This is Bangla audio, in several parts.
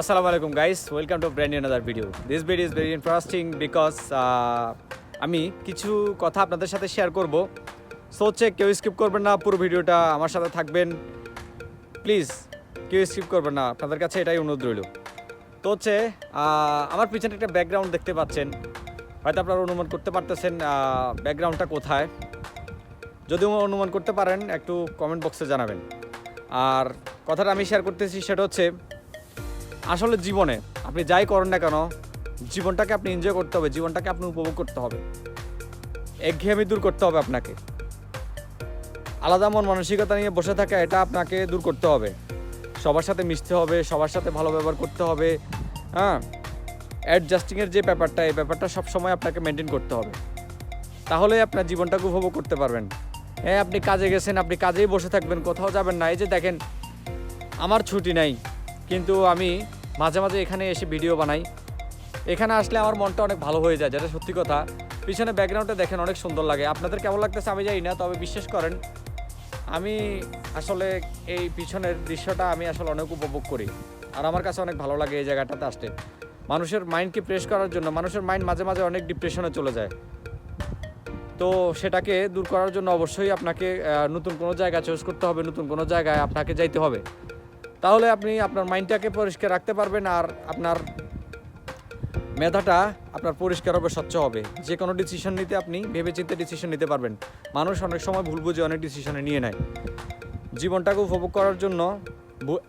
Assalamu alaikum guys, welcome to brand new another video. This video is very interesting because uh, আমি কিছু কথা আপনাদের সাথে শেয়ার করব। সো হচ্ছে কেউ স্কিপ করবেন না পুরো ভিডিওটা আমার সাথে থাকবেন। প্লিজ কেউ স্কিপ করবেন না আপনাদের কাছে এটাই অনুরোধ রইল। তো হচ্ছে আমার পিছনে একটা ব্যাকগ্রাউন্ড দেখতে পাচ্ছেন। হয়তো আপনারা অনুমান করতে পারতেছেন ব্যাকগ্রাউন্ডটা কোথায়। যদি অনুমান করতে পারেন একটু কমেন্ট বক্সে জানাবেন। আর কথাটা আমি শেয়ার করতেছি সেটা হচ্ছে আসলে জীবনে আপনি যাই করেন না কেন, জীবনটাকে আপনি এনজয় করতে হবে, জীবনটাকে আপনি উপভোগ করতে হবে। একঘেয়েমি দূর করতে হবে আপনাকে। আলাদা মন মানসিকতা নিয়ে বসে থাকা, এটা আপনাকে দূর করতে হবে। সবার সাথে মিশতে হবে, সবার সাথে ভালো ব্যবহার করতে হবে হ্যাঁ? অ্যাডজাস্টিংয়ের যে ব্যাপারটা, এই ব্যাপারটা সবসময় আপনাকে মেনটেন করতে হবে। তাহলে আপনার জীবনটাকে উপভোগ করতে পারবেন। হ্যাঁ আপনি কাজে গেছেন, আপনি কাজেই বসে থাকবেন, কোথাও যাবেন না। এই যে দেখেন, আমার ছুটি নাই। কিন্তু আমি মাঝে মাঝে এখানে এসে ভিডিও বানাই। এখানে আসলে আমার মনটা অনেক ভালো হয়ে যায়, যেটা সত্যি কথা। পিছনে ব্যাকগ্রাউন্ডে দেখেন, অনেক সুন্দর লাগে। আপনাদের কেমন লাগতেছে আমি জানি না, তবে বিশ্বাস করেন, আমি আসলে এই পিছনের দৃশ্যটা আমি আসলে অনেক উপভোগ করি। আর আমার কাছে অনেক ভালো লাগে এই জায়গাটাতে আসতে। মানুষের মাইন্ডকে প্রেস করার জন্য, মানুষের মাইন্ড মাঝে মাঝে অনেক ডিপ্রেশনে চলে যায়। তো সেটাকে দূর করার জন্য অবশ্যই আপনাকে নতুন কোনো জায়গা চয়েস করতে হবে, নতুন কোনো জায়গায় আপনাকে যাইতে হবে। তাহলে আপনি আপনার মাইন্ডটাকে পরিষ্কার রাখতে পারবেন আর আপনার মেধাটা আপনার পরিষ্কার হবে, স্বচ্ছ হবে। যে কোনো ডিসিশন নিতে আপনি ভেবেচিন্তে ডিসিশন নিতে পারবেন। মানুষ অনেক সময় ভুল বুঝে অনেক ডিসিশনে নিয়ে নেয়। জীবনটাকে উপভোগ করার জন্য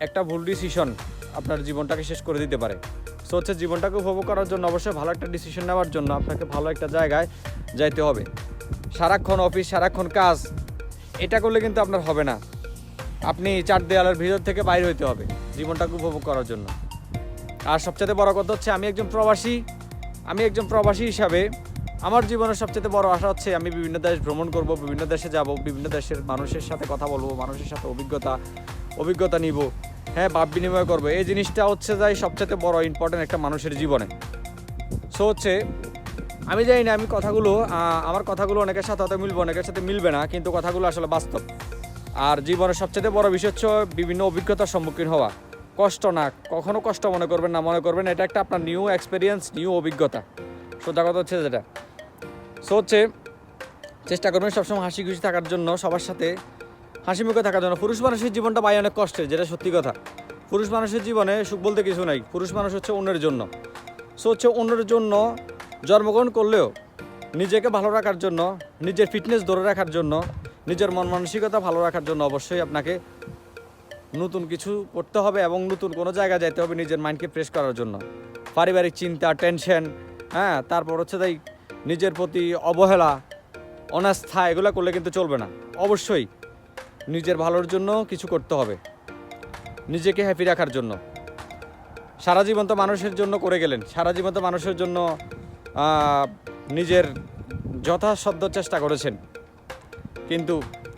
একটা ভুল ডিসিশন আপনার জীবনটাকে শেষ করে দিতে পারে। সো হচ্ছে জীবনটাকে উপভোগ করার জন্য অবশ্যই ভালো একটা ডিসিশন নেওয়ার জন্য আপনাকে ভালো একটা জায়গায় যাইতে হবে। সারাক্ষণ অফিস সারাক্ষণ কাজ, এটা করলে কিন্তু আপনার হবে না। আপনি চার দেয়ালের ভিতর থেকে বাইরে হইতে হবে জীবনটাকে উপভোগ করার জন্য। আর সবচেয়ে বড় কথা হচ্ছে আমি একজন প্রবাসী, আমি একজন প্রবাসী হিসাবে আমার জীবনের সবচেয়ে বড় আশা হচ্ছে আমি বিভিন্ন দেশ ভ্রমণ করব, বিভিন্ন দেশে যাব, বিভিন্ন দেশের মানুষের সাথে কথা বলব, মানুষের সাথে অভিজ্ঞতা অভিজ্ঞতা নিব। হ্যাঁ ভাব বিনিময় করব। এই জিনিসটা হচ্ছে যাই সবচেয়ে বড় ইম্পর্টেন্ট একটা মানুষের জীবনে। সো হচ্ছে, আমি জানি না আমি কথাগুলো আমার কথাগুলো অনেকের সাথে হয়তো মিলবে, অনেকের সাথে মিলবে না, কিন্তু কথাগুলো আসলে বাস্তব। আর জীবনের সবচেয়ে বড় বিষয় হচ্ছে বিভিন্ন অভিজ্ঞতার সম্মুখীন হওয়া। কষ্ট না, কখনো কষ্ট মনে করবেন না, মনে করবেন এটা একটা আপনার নিউ এক্সপিরিয়েন্স নিউ অভিজ্ঞতা। সোজা কথা হচ্ছে যেটা। সো হচ্ছে, চেষ্টা করবেন সবসময় হাসি খুশি থাকার জন্য, সবার সাথে হাসি মুখে থাকার জন্য। পুরুষ মানুষের জীবনটা পাই অনেক কষ্টের, যেটা সত্যি কথা। পুরুষ মানুষের জীবনে সুখ বলতে কিছু নাই, পুরুষ মানুষ হচ্ছে অন্যের জন্য। সো হচ্ছে অন্যের জন্য জন্মগ্রহণ করলেও নিজেকে ভালো রাখার জন্য, নিজের ফিটনেস ধরে রাখার জন্য নিজের মন মানসিকতা ভালো রাখার জন্য অবশ্যই আপনাকে নতুন কিছু করতে হবে এবং নতুন কোনো জায়গায় যেতে হবে নিজের মাইন্ডকে ফ্রেশ করার জন্য। পারিবারিক চিন্তা টেনশন হ্যাঁ তারপর হচ্ছে তাই নিজের প্রতি অবহেলা, অনাস্থা, এগুলো করলে কিন্তু চলবে না। অবশ্যই নিজের ভালোর জন্য কিছু করতে হবে। নিজেকে হ্যাপি রাখার জন্য। সারা জীবন তো মানুষের জন্য করে গেলেন। সারা জীবন তো মানুষের জন্য নিজের যথাসাধ্য চেষ্টা করেছেন। কিন্তু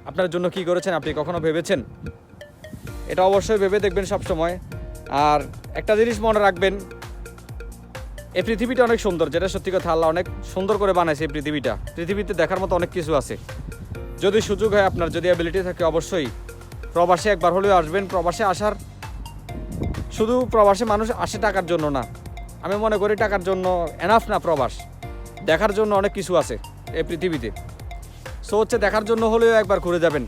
আপনার জন্য কি করেছেন আপনি কখনো ভেবেছেন? এটা অবশ্যই ভেবে দেখবেন সব সময়। আর একটা জিনিস মনে রাখবেন, এই পৃথিবীটা অনেক সুন্দর, যেটা সত্যি কথা আল্লাহ অনেক সুন্দর করে বানাইছে এই পৃথিবীটা। পৃথিবীতে দেখার মতো অনেক কিছু আছে। যদি সুযোগ হয় আপনার, যদি অ্যাবিলিটি থাকে অবশ্যই। প্রবাসে একবার হলেও আসবেন, প্রবাসে আসার শুধু প্রবাসে মানুষ আসে টাকার জন্য না। আমি মনে করি টাকার জন্য এনাফ না প্রবাস। দেখার জন্য অনেক কিছু আছে এই পৃথিবীতে। সো হচ্ছে দেখার জন্য হলেও একবার ঘুরে যাবেন।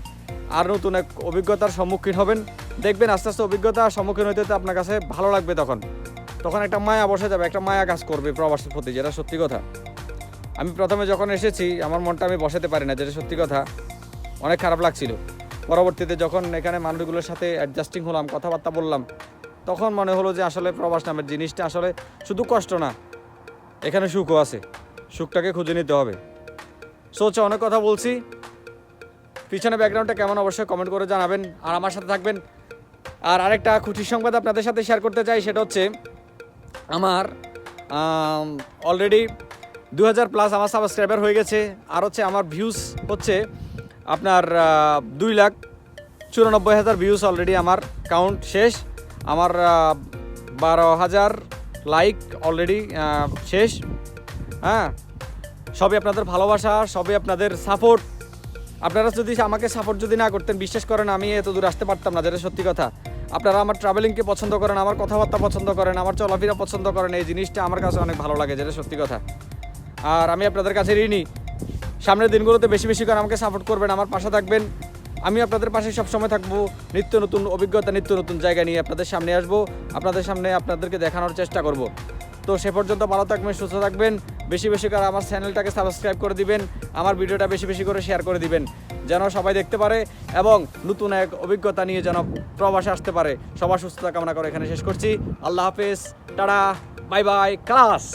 আর নতুন এক অভিজ্ঞতার সম্মুখীন হবেন। দেখবেন আস্তে আস্তে অভিজ্ঞতার সম্মুখীন হইতে হইতে আপনার কাছে ভালো লাগবে তখন। তখন একটা মায়া বসে যাবে, একটা মায়া কাজ করবে প্রবাসের প্রতি, যেটা সত্যি কথা। আমি প্রথমে যখন এসেছি, আমার মনটা আমি বসাতে পারি না, যেটা সত্যি কথা। অনেক খারাপ লাগছিল। পরবর্তীতে যখন এখানে মানুষগুলোর সাথে অ্যাডজাস্টিং হলাম, কথাবার্তা বললাম, তখন মনে হলো যে আসলে প্রবাস নামের জিনিসটা আসলে শুধু কষ্ট না, এখানে সুখও আছে। সুখটাকে খুঁজে নিতে হবে। সো হচ্ছে অনেক কথা বলছি। পিছনে ব্যাকগ্রাউন্ডটা কেমন অবশ্যই কমেন্ট করে জানাবেন। আর আমার সাথে থাকবেন। আর আরেকটা খুশির সংবাদ আপনাদের সাথে শেয়ার করতে চাই, সেটা হচ্ছে আমার অলরেডি দু হাজার প্লাস আমার সাবস্ক্রাইবার হয়ে গেছে। আর হচ্ছে আমার ভিউজ হচ্ছে আপনার দুই লাখ চুরানব্বই হাজার ভিউজ অলরেডি আমার কাউন্ট শেষ। আমার বারো হাজার লাইক অলরেডি শেষ। হ্যাঁ? সবই আপনাদের ভালোবাসা, সবই আপনাদের সাপোর্ট আপনারা যদি আমাকে সাপোর্ট যদি না করতেন, বিশ্বাস করেন আমি এত দূর আসতে পারতাম না, যেটা সত্যি কথা। আপনারা আমার ট্রাভেলিংকে পছন্দ করেন, আমার কথাবার্তা পছন্দ করেন, আমার চলাফেরা পছন্দ করেন, এই জিনিসটা আমার কাছে অনেক ভালো লাগে, যেটা সত্যি কথা। আর আমি আপনাদের কাছে ঋণী। সামনের দিনগুলোতে বেশি বেশি করে আমাকে সাপোর্ট করবেন, আমার পাশে থাকবেন। আমি আপনাদের পাশে সবসময় থাকব। নিত্য নতুন অভিজ্ঞতা, নিত্য নতুন জায়গা নিয়ে আপনাদের সামনে আসব। আপনাদের সামনে আপনাদেরকে দেখানোর চেষ্টা করব। তো সে পর্যন্ত ভালো থাকবেন, সুস্থ থাকবেন। বেশি বেশি করে আমার চ্যানেলটাকে সাবস্ক্রাইব করে দিবেন, আমার ভিডিওটা বেশি বেশি করে শেয়ার করে দিবেন, যেন সবাই দেখতে পারে এবং নতুন এক অভিজ্ঞতা নিয়ে যেন প্রবাসে আসতে পারে। সবার সুস্থতা কামনা করে এখানে শেষ করছি। আল্লাহ হাফেজ। টাটা। Bye bye. ক্লাস।